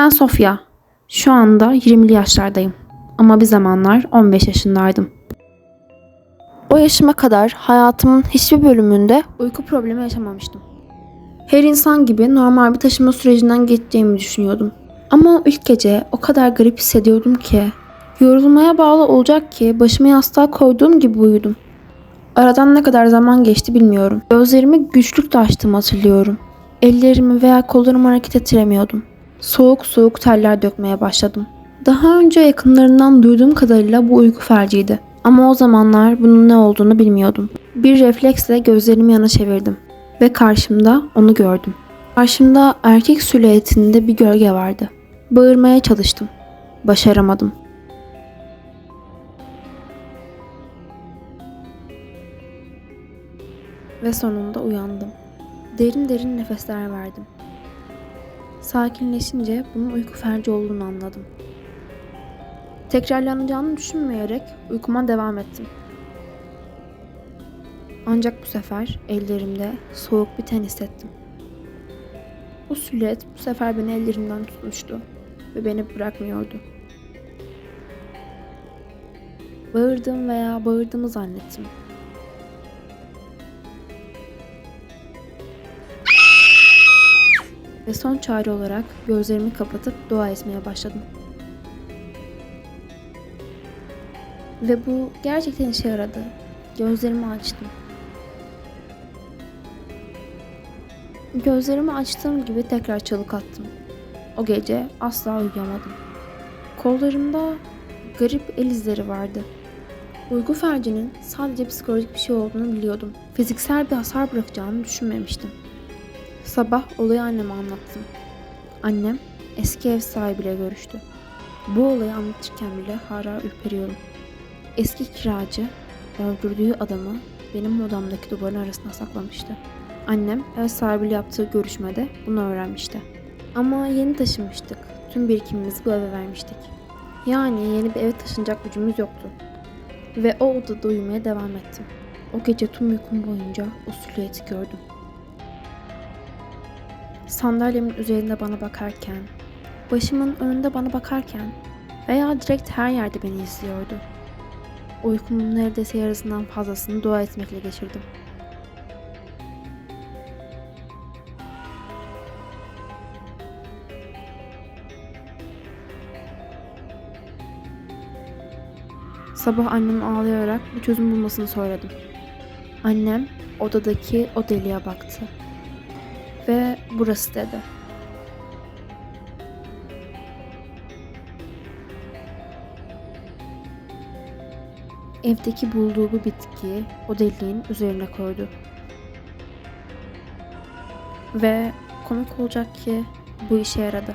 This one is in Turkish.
Ben Sofya. Şu anda 20'li yaşlardayım. Ama bir zamanlar 15 yaşındaydım. O yaşıma kadar hayatımın hiçbir bölümünde uyku problemi yaşamamıştım. Her insan gibi normal bir taşıma sürecinden geçeceğimi düşünüyordum. Ama o ilk gece o kadar garip hissediyordum ki yorulmaya bağlı olacak ki başımı yastığa koyduğum gibi uyudum. Aradan ne kadar zaman geçti bilmiyorum. Gözlerimi güçlükle açtığımı hatırlıyorum. Ellerimi veya kollarımı hareket ettiremiyordum. Soğuk soğuk terler dökmeye başladım. Daha önce yakınlarından duyduğum kadarıyla bu uyku felciydi. Ama o zamanlar bunun ne olduğunu bilmiyordum. Bir refleksle gözlerimi yana çevirdim. Ve karşımda onu gördüm. Karşımda erkek silüetinde bir gölge vardı. Bağırmaya çalıştım. Başaramadım. Ve sonunda uyandım. Derin derin nefesler verdim. Sakinleşince bunun uyku felci olduğunu anladım. Tekrarlanacağını düşünmeyerek uykuma devam ettim. Ancak bu sefer ellerimde soğuk bir ten hissettim. O silüet bu sefer beni ellerimden tutmuştu ve beni bırakmıyordu. Bağırdım veya bağırdığımı zannettim. Ve son çare olarak gözlerimi kapatıp dua etmeye başladım. Ve bu gerçekten işe yaradı. Gözlerimi açtım. Gözlerimi açtığım gibi tekrar çalık attım. O gece asla uyuyamadım. Kollarımda garip el izleri vardı. Uyku felcinin sadece psikolojik bir şey olduğunu biliyordum. Fiziksel bir hasar bırakacağını düşünmemiştim. Sabah olayı anneme anlattım. Annem eski ev sahibiyle görüştü. Bu olayı anlatırken bile hala ürperiyorum. Eski kiracı öldürdüğü adamı benim odamdaki duvarın arasına saklamıştı. Annem ev sahibiyle yaptığı görüşmede bunu öğrenmişti. Ama yeni taşınmıştık. Tüm birikimimizi bu eve vermiştik. Yani yeni bir eve taşınacak gücümüz yoktu. Ve o odada uyumaya devam ettim. O gece tüm uykum boyunca o gördüm. Sandalyemin üzerinde bana bakarken, başımın önünde bana bakarken veya direkt her yerde beni izliyordu. Uykumun neredeyse yarısından fazlasını dua etmekle geçirdim. Sabah annem ağlayarak bir çözüm bulmasını söyledim. Annem odadaki o deliğe baktı ve burası dedi. Evdeki bulduğu bu bitkiyi o deliğin üzerine koydu. Ve komik olacak ki bu işe yaradı.